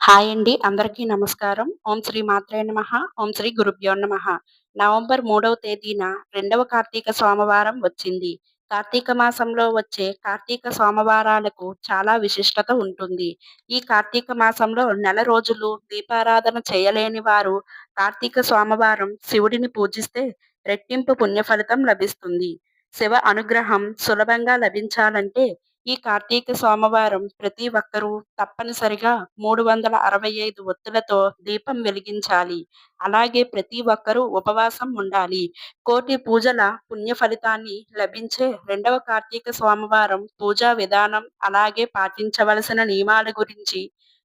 Hi అండి. అందరికీ నమస్కారం. ఓం శ్రీ మాత్రే నమ. ఓం శ్రీ గురుభ్యో నమ. నవంబర్ మూడవ తేదీన రెండవ కార్తీక సోమవారం వచ్చింది. కార్తీక మాసంలో వచ్చే కార్తీక సోమవారాలకు చాలా విశిష్టత ఉంటుంది. ఈ కార్తీక మాసంలో నెల రోజులు దీపారాధన చేయలేని వారు కార్తీక సోమవారం శివుడిని పూజిస్తే రెట్టింపు పుణ్య ఫలితం లభిస్తుంది. శివ అనుగ్రహం సులభంగా లభించాలంటే ఈ కార్తీక సోమవారం ప్రతి ఒక్కరూ తప్పనిసరిగా మూడు వందల అరవై ఐదు ఒత్తులతో దీపం వెలిగించాలి. అలాగే ప్రతి ఒక్కరూ ఉపవాసం ఉండాలి. కోటి పూజల పుణ్య ఫలితాన్ని లభించే రెండవ కార్తీక సోమవారం పూజా విధానం అలాగే పాటించవలసిన నియమాల గురించి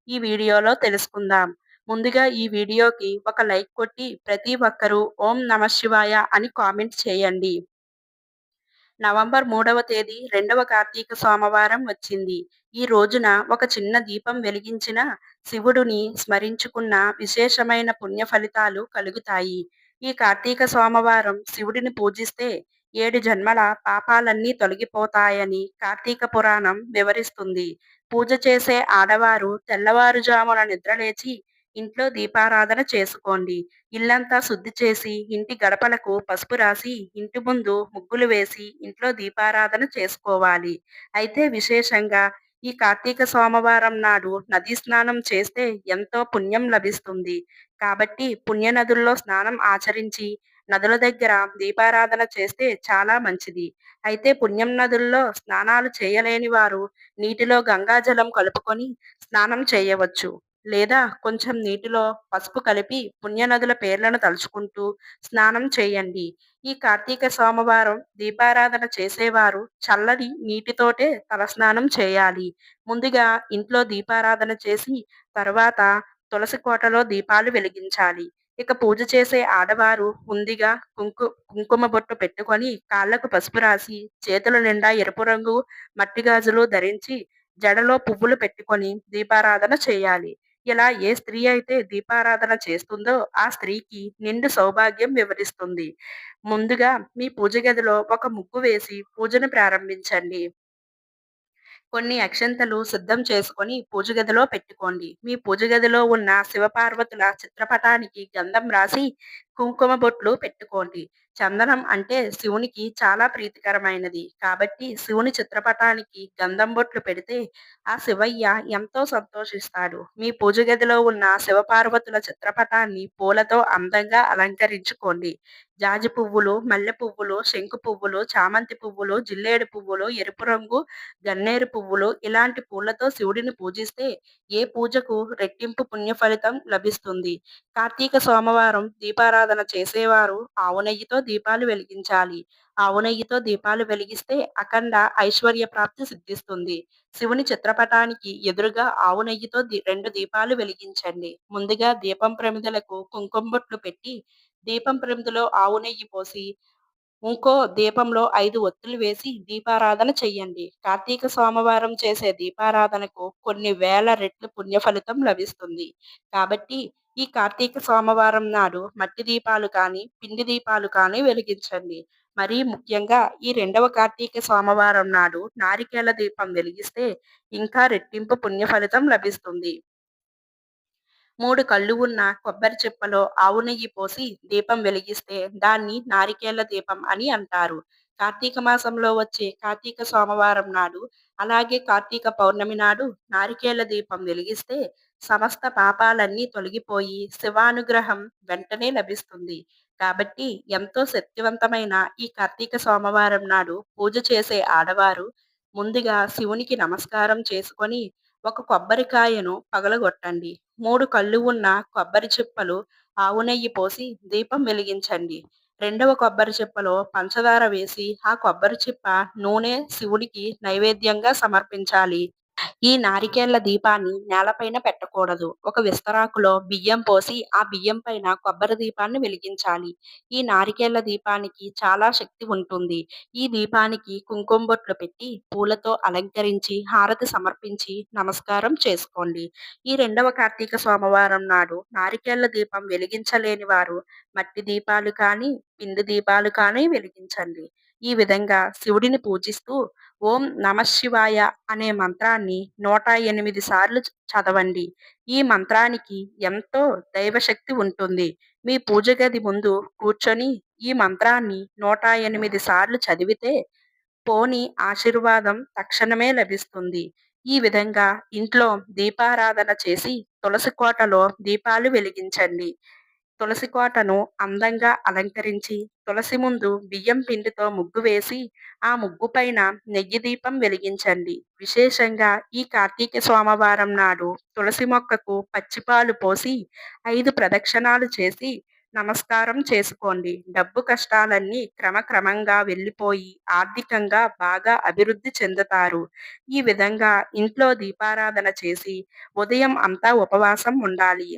ఈ వీడియోలో తెలుసుకుందాం. ముందుగా ఈ వీడియోకి ఒక లైక్ కొట్టి ప్రతి ఒక్కరూ ఓం నమ శివాయ అని కామెంట్ చేయండి. నవంబర్ మూడవ తేదీ రెండవ కార్తీక సోమవారం వచ్చింది. ఈ రోజున ఒక చిన్న దీపం వెలిగించిన శివుడిని స్మరించుకున్న విశేషమైన పుణ్య ఫలితాలు కలుగుతాయి. ఈ కార్తీక సోమవారం శివుడిని పూజిస్తే ఏడు జన్మల పాపాలన్నీ తొలగిపోతాయని కార్తీక పురాణం వివరిస్తుంది. పూజ చేసే ఆడవారు తెల్లవారుజామున నిద్రలేచి ఇంట్లో దీపారాధన చేసుకోండి. ఇల్లంతా శుద్ధి చేసి ఇంటి గడపలకు పసుపు రాసి ఇంటి ముందు ముగ్గులు వేసి ఇంట్లో దీపారాధన చేసుకోవాలి. అయితే విశేషంగా ఈ కార్తీక సోమవారం నాడు నదీ స్నానం చేస్తే ఎంతో పుణ్యం లభిస్తుంది. కాబట్టి పుణ్య నదుల్లో స్నానం ఆచరించి నదుల దగ్గర దీపారాధన చేస్తే చాలా మంచిది. అయితే పుణ్యం నదుల్లో స్నానాలు చేయలేని వారు నీటిలో గంగాజలం కలుపుకొని స్నానం చేయవచ్చు. లేదా కొంచెం నీటిలో పసుపు కలిపి పుణ్యనదుల పేర్లను తలుచుకుంటూ స్నానం చేయండి. ఈ కార్తీక సోమవారం దీపారాధన చేసేవారు చల్లని నీటితోటే తలస్నానం చేయాలి. ముందుగా ఇంట్లో దీపారాధన చేసి తర్వాత తులసి కోటలో దీపాలు వెలిగించాలి. ఇక పూజ చేసే ఆడవారు ముందుగా కుంకు కుంకుమ బొట్టు పెట్టుకొని కాళ్ళకు పసుపు రాసి చేతుల నిండా ఎరుపు రంగు మట్టి గాజులు ధరించి జడలో పువ్వులు పెట్టుకొని దీపారాధన చేయాలి. ఇలా ఏ స్త్రీ అయితే దీపారాధన చేస్తుందో ఆ స్త్రీకి నిండు సౌభాగ్యం వివరిస్తుంది. ముందుగా మీ పూజ గదిలో ఒక ముగ్గు వేసి పూజను ప్రారంభించండి. కొన్ని అక్షంతలు సిద్ధం చేసుకొని పూజ గదిలో పెట్టుకోండి. మీ పూజ గదిలో ఉన్న శివపార్వతుల చిత్రపటానికి గంధం రాసి కుంకుమ బొట్లు పెట్టుకోండి. చందనం అంటే శివునికి చాలా ప్రీతికరమైనది. కాబట్టి శివుని చిత్రపటానికి గంధం బొట్లు పెడితే ఆ శివయ్య ఎంతో సంతోషిస్తాడు. మీ పూజ గదిలో ఉన్న శివపార్వతుల చిత్రపటాన్ని పూలతో అందంగా అలంకరించుకోండి. జాజి పువ్వులు మల్లె పువ్వులు శంకు పువ్వులు చామంతి పువ్వులు జిల్లేడు పువ్వులు ఎరుపు రంగు గన్నేరు పువ్వులు ఇలాంటి పూలతో శివుడిని పూజిస్తే ఏ పూజకు రెట్టింపు పుణ్య ఫలితం లభిస్తుంది. కార్తీక సోమవారం దీపారాధన చేసేవారు. ఆవు నెయ్యితో దీపాలు వెలిగించాలి. ఆవు నెయ్యితో దీపాలు వెలిగిస్తే అఖండ ఐశ్వర్య ప్రాప్తి సిద్ధిస్తుంది. శివుని చిత్రపటానికి ఎదురుగా ఆవు నెయ్యితో రెండు దీపాలు వెలిగించండి. ముందుగా దీపం ప్రమిదలకు కుంకుమ బొట్లు పెట్టి దీపం ప్రమిదలో ఆవు నెయ్యి పోసి ఇంకో దీపంలో ఐదు ఒత్తులు వేసి దీపారాధన చెయ్యండి. కార్తీక సోమవారం చేసే దీపారాధనకు కొన్ని వేల రెట్లు పుణ్య ఫలితం లభిస్తుంది. కాబట్టి ఈ కార్తీక సోమవారం నాడు మట్టి దీపాలు కానీ పిండి దీపాలు కానీ వెలిగించండి. మరీ ముఖ్యంగా ఈ రెండవ కార్తీక సోమవారం నాడు నారికేల దీపం వెలిగిస్తే ఇంకా రెట్టింపు పుణ్య ఫలితం లభిస్తుంది. మూడు కళ్ళు ఉన్న కొబ్బరి చిప్పలో ఆవు నెయ్యి పోసి దీపం వెలిగిస్తే దాన్ని నారికేళ్ళ దీపం అని అంటారు. కార్తీక మాసంలో వచ్చే కార్తీక సోమవారం నాడు అలాగే కార్తీక పౌర్ణమి నాడు నారికేళ్ళ దీపం వెలిగిస్తే సమస్త పాపాలన్నీ తొలగిపోయి శివానుగ్రహం వెంటనే లభిస్తుంది. కాబట్టి ఎంతో శక్తివంతమైన ఈ కార్తీక సోమవారం నాడు పూజ చేసే ఆడవారు ముందుగా శివునికి నమస్కారం చేసుకొని ఒక కొబ్బరికాయను పగలగొట్టండి. మూడు కళ్ళు ఉన్న కొబ్బరి చిప్పలు ఆవు నెయ్యి పోసి దీపం వెలిగించండి. రెండవ కొబ్బరి చిప్పలో పంచదార వేసి ఆ కొబ్బరి చిప్ప నూనె శివుడికి నైవేద్యంగా సమర్పించాలి. ఈ నారికేళ్ళ దీపాన్ని నేలపైన పెట్టకూడదు. ఒక విస్తరాకులో బియ్యం పోసి ఆ బియ్యం పైన కొబ్బరి దీపాన్ని వెలిగించాలి. ఈ నారికేళ్ళ దీపానికి చాలా శక్తి ఉంటుంది. ఈ దీపానికి కుంకుమ బొట్లు పెట్టి పూలతో అలంకరించి హారతి సమర్పించి నమస్కారం చేసుకోండి. ఈ రెండవ కార్తీక సోమవారం నాడు నారికేళ్ళ దీపం వెలిగించలేని వారు మట్టి దీపాలు కానీ పిండి దీపాలు కానీ వెలిగించండి. ఈ విధంగా శివుడిని పూజిస్తూ ఓం నమశివాయ అనే మంత్రాన్ని నూట ఎనిమిది సార్లు చదవండి. ఈ మంత్రానికి ఎంతో దైవశక్తి ఉంటుంది. మీ పూజ గది ముందు కూర్చొని ఈ మంత్రాన్ని నూట ఎనిమిది సార్లు చదివితే పోని ఆశీర్వాదం తక్షణమే లభిస్తుంది. ఈ విధంగా ఇంట్లో దీపారాధన చేసి తులసి కోటలో దీపాలు వెలిగించండి. తులసి కోటను అందంగా అలంకరించి తులసి ముందు బియ్యం పిండితో ముగ్గు వేసి ఆ ముగ్గు పైన నెయ్యి దీపం వెలిగించండి. విశేషంగా ఈ కార్తీక సోమవారం నాడు తులసి మొక్కకు పచ్చిపాలు పోసి ఐదు ప్రదక్షిణాలు చేసి నమస్కారం చేసుకోండి. డబ్బు కష్టాలన్నీ క్రమక్రమంగా వెళ్ళిపోయి ఆర్థికంగా బాగా అభివృద్ధి చెందుతారు. ఈ విధంగా ఇంట్లో దీపారాధన చేసి ఉదయం అంతా ఉపవాసం ఉండాలి.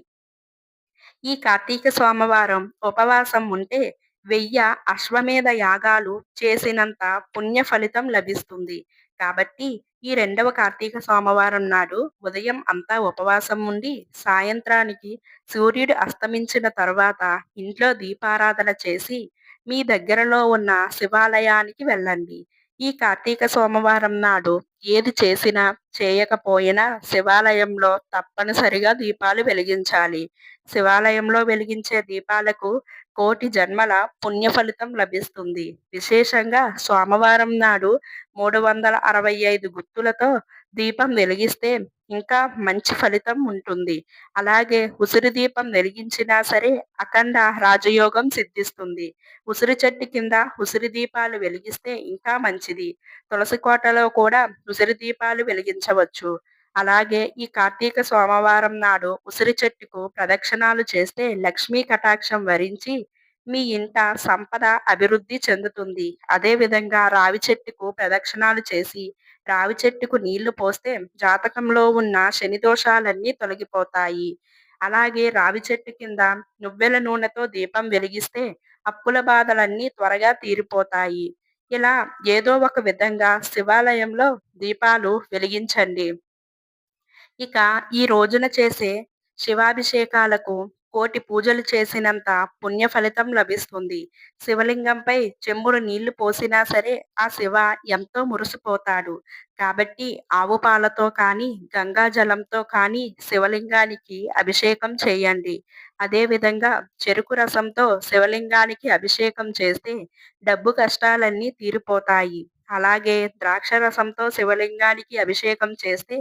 ఈ కార్తీక సోమవారం ఉపవాసం ఉంటే వెయ్య అశ్వమేధ యాగాలు చేసినంత పుణ్య ఫలితం లభిస్తుంది. కాబట్టి ఈ రెండవ కార్తీక సోమవారం నాడు ఉదయం అంతా ఉపవాసం ఉండి సాయంత్రానికి సూర్యుడు అస్తమించిన తర్వాత ఇంట్లో దీపారాధన చేసి మీ దగ్గరలో ఉన్న శివాలయానికి వెళ్ళండి. ఈ కార్తీక సోమవారం నాడు ఏది చేసినా చేయకపోయినా శివాలయంలో తప్పనిసరిగా దీపాలు వెలిగించాలి. శివాలయంలో వెలిగించే దీపాలకు కోటి జన్మల పుణ్య ఫలితం లభిస్తుంది. విశేషంగా సోమవారం నాడు మూడు వందల అరవై ఐదు గుర్తులతో దీపం వెలిగిస్తే ఇంకా మంచి ఫలితం ఉంటుంది. అలాగే ఉసిరి దీపం వెలిగించినా సరే అఖండ రాజయోగం సిద్ధిస్తుంది. ఉసిరి చెట్టు కింద ఉసిరి దీపాలు వెలిగిస్తే ఇంకా మంచిది. తులసి కోటలో కూడా ఉసిరి దీపాలు వెలిగించవచ్చు. అలాగే ఈ కార్తీక సోమవారం నాడు ఉసిరి చెట్టుకు ప్రదక్షిణాలు చేస్తే లక్ష్మీ కటాక్షం వరించి మీ ఇంట సంపద అభివృద్ధి చెందుతుంది. అదే విధంగా రావి చెట్టుకు ప్రదక్షిణాలు చేసి రావి చెట్టుకు నీళ్ళు పోస్తే జాతకంలో ఉన్న శని దోషాలన్నీ తొలగిపోతాయి. అలాగే రావి చెట్టు కింద నువ్వెల నూనెతో దీపం వెలిగిస్తే అప్పుల బాధలన్నీ త్వరగా తీరిపోతాయి. ఇలా ఏదో ఒక విధంగా శివాలయంలో దీపాలు వెలిగించండి. ఇక ఈ రోజున చేసే శివాభిషేకాలకు కోటి పూజలు చేసినంత పుణ్య ఫలితం లభిస్తుంది. శివలింగంపై చెంబుడు నీళ్ళు పోసినా సరే ఆ శివ ఎంతో మురిసిపోతాడు. కాబట్టి ఆవు పాలతో కానీ గంగా జలంతో కానీ శివలింగానికి అభిషేకం చేయండి. అదేవిధంగా చెరుకు రసంతో శివలింగానికి అభిషేకం చేస్తే డబ్బు కష్టాలన్నీ తీరిపోతాయి. అలాగే ద్రాక్ష రసంతో శివలింగానికి అభిషేకం చేస్తే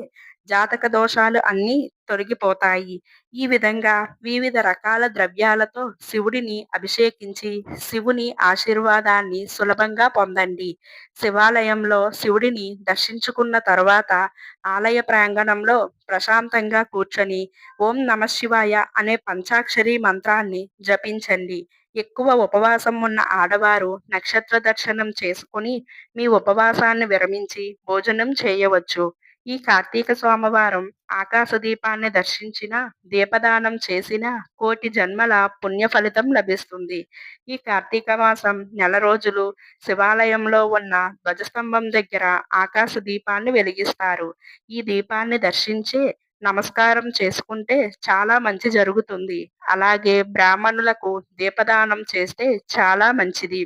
జాతక దోషాలు అన్నీ తొలగిపోతాయి. ఈ విధంగా వివిధ రకాల ద్రవ్యాలతో శివుడిని అభిషేకించి శివుని ఆశీర్వాదాన్ని సులభంగా పొందండి. శివాలయంలో శివుడిని దర్శించుకున్న తరువాత ఆలయ ప్రాంగణంలో ప్రశాంతంగా కూర్చొని ఓం నమ శివాయ అనే పంచాక్షరి మంత్రాన్ని జపించండి. ఎక్కువ ఉపవాసం ఉన్న ఆడవారు నక్షత్ర దర్శనం చేసుకుని మీ ఉపవాసాన్ని విరమించి భోజనం చేయవచ్చు. ఈ కార్తీక సోమవారం ఆకాశ దీపాన్ని దర్శించిన దీపదానం చేసిన కోటి జన్మల పుణ్య ఫలితం లభిస్తుంది. ఈ కార్తీక మాసం నెల రోజులు శివాలయంలో ఉన్న ధ్వజస్తంభం దగ్గర ఆకాశ దీపాన్ని వెలిగిస్తారు. ఈ దీపాన్ని దర్శించి నమస్కారం చేసుకుంటే చాలా మంచి జరుగుతుంది. అలాగే బ్రాహ్మణులకు దీపదానం చేస్తే చాలా మంచిది.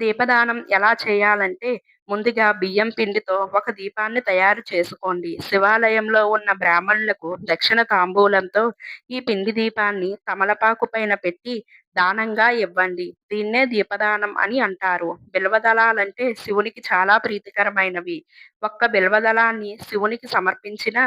దీపదానం ఎలా చేయాలంటే ముందుగా బియ్యం పిండితో ఒక దీపాన్ని తయారు చేసుకోండి. శివాలయంలో ఉన్న బ్రాహ్మణులకు దక్షిణ తాంబూలంతో ఈ పిండి దీపాన్ని తమలపాకు పైన పెట్టి దానంగా ఇవ్వండి. దీన్నే దీపదానం అని అంటారు. బిల్వదళాలంటే శివునికి చాలా ప్రీతికరమైనవి. ఒక్క బిల్వదళాన్ని శివునికి సమర్పించిన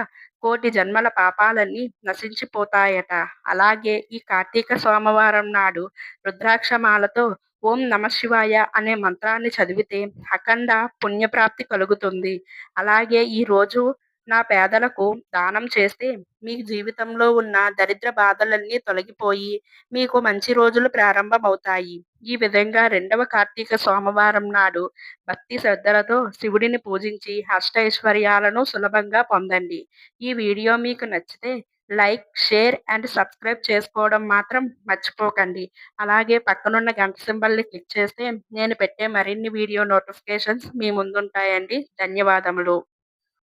కోటి జన్మల పాపాలన్నీ నశించిపోతాయట. అలాగే ఈ కార్తీక సోమవారం నాడు రుద్రాక్షమాలతో ఓం నమ శివాయ అనే మంత్రాన్ని చదివితే అఖండ పుణ్యప్రాప్తి కలుగుతుంది. అలాగే ఈరోజు నా పేదలకు దానం చేస్తే మీ జీవితంలో ఉన్న దరిద్ర బాధలన్నీ తొలగిపోయి మీకు మంచి రోజులు ప్రారంభమవుతాయి. ఈ విధంగా రెండవ కార్తీక సోమవారం నాడు భక్తి శ్రద్ధలతో శివుడిని పూజించి అష్టైశ్వర్యాలను సులభంగా పొందండి. ఈ వీడియో మీకు నచ్చితే లైక్ షేర్ అండ్ సబ్స్క్రైబ్ చేసుకోవడం మాత్రం మర్చిపోకండి. అలాగే పక్కనున్న గంట సింబల్ని క్లిక్ చేస్తే నేను పెట్టే మరిన్ని వీడియో నోటిఫికేషన్స్ మీ ముందుంటాయండి. ధన్యవాదములు.